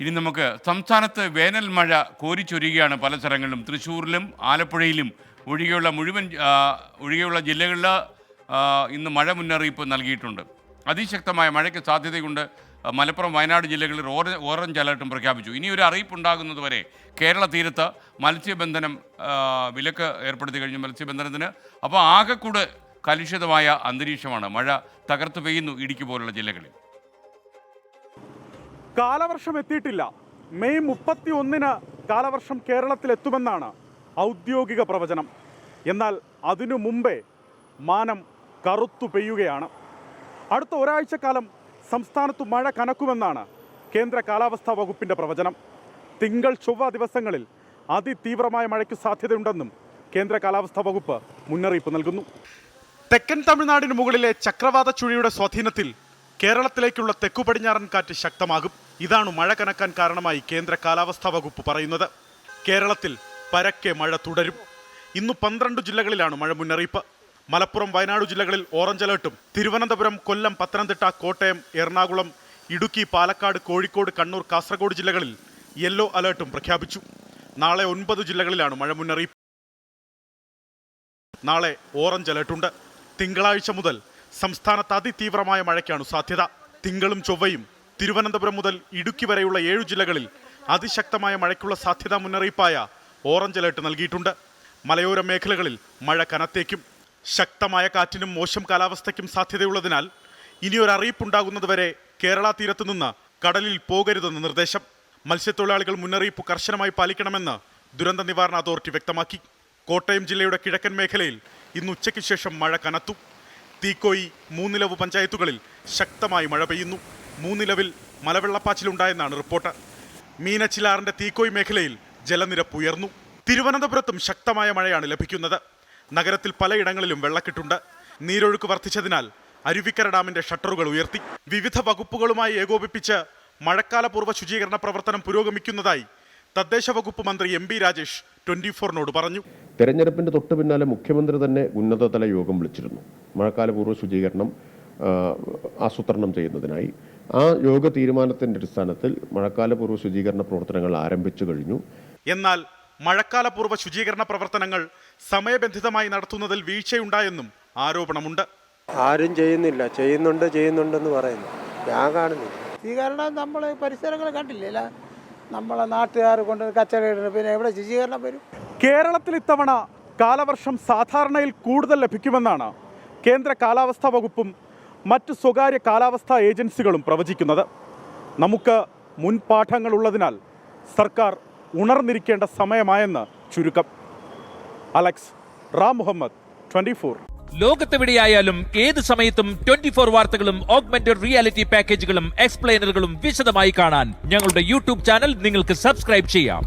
ഇനി നമുക്ക് സംസ്ഥാനത്ത് വേനൽ മഴ കോരിച്ചൊരുകയാണ് പല സ്ഥലങ്ങളിലും. തൃശ്ശൂരിലും ആലപ്പുഴയിലും ഒഴികെയുള്ള മുഴുവൻ ഒഴികെയുള്ള ജില്ലകളിൽ ഇന്ന് മഴ മുന്നറിയിപ്പ് നൽകിയിട്ടുണ്ട്. അതിശക്തമായ മഴയ്ക്ക് സാധ്യതയുണ്ട്. മലപ്പുറം വയനാട് ജില്ലകളിൽ ഓറ ഓറഞ്ച് അലർട്ടും പ്രഖ്യാപിച്ചു. ഇനി ഒരു അറിയിപ്പ് ഉണ്ടാകുന്നതുവരെ കേരള തീരത്ത് മത്സ്യബന്ധനം വിലക്ക് ഏർപ്പെടുത്തി കഴിഞ്ഞു മത്സ്യബന്ധനത്തിന്. അപ്പോൾ ആകെക്കൂട് കലുഷിതമായ അന്തരീക്ഷമാണ്. മഴ തകർത്ത് പെയ്യുന്നു ഇടുക്കി പോലുള്ള ജില്ലകളിൽ. കാലവർഷം എത്തിയിട്ടില്ല. മെയ് മുപ്പത്തി ഒന്നിന് കാലവർഷം കേരളത്തിലെത്തുമെന്നാണ് ഔദ്യോഗിക പ്രവചനം. എന്നാൽ അതിനു മുമ്പേ മാനം കറുത്തു പെയ്യുകയാണ്. അടുത്ത ഒരാഴ്ചക്കാലം സംസ്ഥാനത്തു മഴ കനക്കുമെന്നാണ് കേന്ദ്ര കാലാവസ്ഥാ വകുപ്പിന്റെ പ്രവചനം. തിങ്കൾ ചൊവ്വ ദിവസങ്ങളിൽ അതിതീവ്രമായ മഴയ്ക്ക് സാധ്യതയുണ്ടെന്നും കേന്ദ്ര കാലാവസ്ഥാ വകുപ്പ് മുന്നറിയിപ്പ് നൽകുന്നു. തെക്കൻ തമിഴ്നാടിന് മുകളിലെ ചക്രവാത ചുഴിയുടെ സ്വാധീനത്തിൽ കേരളത്തിലേക്കുള്ള തെക്കു പടിഞ്ഞാറൻ കാറ്റ് ശക്തമാകും. ഇതാണ് മഴ കനക്കാൻ കാരണമായി കേന്ദ്ര കാലാവസ്ഥാ വകുപ്പ് പറയുന്നത്. കേരളത്തിൽ പരക്കെ മഴ തുടരും. ഇന്ന് പന്ത്രണ്ട് ജില്ലകളിലാണ് മഴ മുന്നറിയിപ്പ്. മലപ്പുറം വയനാട് ജില്ലകളിൽ ഓറഞ്ച് അലേർട്ടും. തിരുവനന്തപുരം കൊല്ലം പത്തനംതിട്ട കോട്ടയം എറണാകുളം ഇടുക്കി പാലക്കാട് കോഴിക്കോട് കണ്ണൂർ കാസർഗോഡ് ജില്ലകളിൽ യെല്ലോ അലേർട്ടും പ്രഖ്യാപിച്ചു. നാളെ ഒൻപത് ജില്ലകളിലാണ് മഴ മുന്നറിയിപ്പ്. നാളെ ഓറഞ്ച് അലേർട്ടുണ്ട്. തിങ്കളാഴ്ച മുതൽ സംസ്ഥാനത്ത് അതിതീവ്രമായ മഴയ്ക്കാണ് സാധ്യത. തിങ്കളും ചൊവ്വയും തിരുവനന്തപുരം മുതൽ ഇടുക്കി വരെയുള്ള ഏഴു ജില്ലകളിൽ അതിശക്തമായ മഴയ്ക്കുള്ള സാധ്യതാ മുന്നറിയിപ്പായ ഓറഞ്ച് അലേർട്ട് നൽകിയിട്ടുണ്ട്. മലയോര മേഖലകളിൽ മഴ കനത്തേക്കും. ശക്തമായ കാറ്റിനും മോശം കാലാവസ്ഥയ്ക്കും സാധ്യതയുള്ളതിനാൽ ഇനിയൊരറിയിപ്പുണ്ടാകുന്നതുവരെ കേരള തീരത്തു നിന്ന് കടലിൽ പോകരുതെന്ന് നിർദ്ദേശം. മത്സ്യത്തൊഴിലാളികൾ മുന്നറിയിപ്പ് കർശനമായി പാലിക്കണമെന്ന് ദുരന്ത നിവാരണ അതോറിറ്റി വ്യക്തമാക്കി. കോട്ടയം ജില്ലയുടെ കിഴക്കൻ മേഖലയിൽ ഇന്ന് ഉച്ചയ്ക്ക് ശേഷം മഴ കനത്തു. തീക്കോയി മൂന്നിലവ് പഞ്ചായത്തുകളിൽ ശക്തമായി മഴ പെയ്യുന്നു. മൂന്നിലവിൽ മലവെള്ളപ്പാച്ചിലുണ്ടായെന്നാണ് റിപ്പോർട്ട്. മീനച്ചിലാറിന്റെ തീക്കോയി മേഖലയിൽ ജലനിരപ്പ് ഉയർന്നു. തിരുവനന്തപുരത്തും ശക്തമായ മഴയാണ് ലഭിക്കുന്നത്. നഗരത്തിൽ പലയിടങ്ങളിലും വെള്ളക്കെട്ടുണ്ട്. നീരൊഴുക്ക് വർദ്ധിച്ചതിനാൽ അരുവിക്കര ഡാമിന്റെ ഷട്ടറുകൾ ഉയർത്തി. വിവിധ വകുപ്പുകളുമായി ഏകോപിപ്പിച്ച് മഴക്കാലപൂർവ ശുചീകരണ പ്രവർത്തനം പുരോഗമിക്കുന്നതായി തദ്ദേശ വകുപ്പ് മന്ത്രി എം രാജേഷ് ട്വന്റി ഫോറിനോട് പറഞ്ഞു. തെരഞ്ഞെടുപ്പിന്റെ തൊട്ട് പിന്നാലെ മുഖ്യമന്ത്രി തന്നെ ഉന്നതതല യോഗം വിളിച്ചിരുന്നു. മഴക്കാലപൂർവ ശുചീകരണം ആ, ആസൂത്രണം ചെയ്യുന്നതിനായി. ആ യോഗ തീരുമാനത്തിന്റെ അടിസ്ഥാനത്തിൽ മഴക്കാലപൂർവ ശുചീകരണ പ്രവർത്തനങ്ങൾ ആരംഭിച്ചു കഴിഞ്ഞു. എന്നാൽ മഴക്കാലപൂർവ ശുചീകരണ പ്രവർത്തനങ്ങൾ സമയബന്ധിതമായി നടത്തുന്നതിൽ വീഴ്ചയുണ്ടായെന്നും ആരോപണമുണ്ട്. ആരും ചെയ്യുന്നില്ല. ചെയ്യുന്നുണ്ട് ചെയ്യുന്നുണ്ടെന്ന് പറയുന്നു. ഞാൻ കാണുന്നില്ല. ശുചീകരണം നമ്മൾ പരിസരങ്ങൾ കണ്ടില്ല? നമ്മളെ നാട്ടുകാർ കൊണ്ട് കച്ചവടം പിന്നെ എവിടെ ശുചീകരണം വരും? കേരളത്തിൽ ഇത്തവണ കാലവർഷം സാധാരണയിൽ കൂടുതൽ ലഭിക്കുമെന്നാണ് കേന്ദ്ര കാലാവസ്ഥാ വകുപ്പും മറ്റ് സ്വകാര്യ കാലാവസ്ഥാ ഏജൻസികളും പ്രവചിക്കുന്നത്. നമുക്ക് മുൻപാഠങ്ങളുള്ളതിനാൽ സർക്കാർ ഉണർന്നിരിക്കേണ്ട സമയമായെന്ന് ചുരുക്കം. Alex Ram Muhammad twenty four. ലോകത്തെവിടെയായാലും ഏത് സമയത്തും ട്വന്റി ഫോർ വാർത്തകളും ഓഗ്മെന്റഡ് റിയാലിറ്റി പാക്കേജുകളും എക്സ്പ്ലെയിനറുകളും വിശദമായി കാണാൻ ഞങ്ങളുടെ യൂട്യൂബ് ചാനൽ നിങ്ങൾക്ക് സബ്സ്ക്രൈബ് ചെയ്യാം.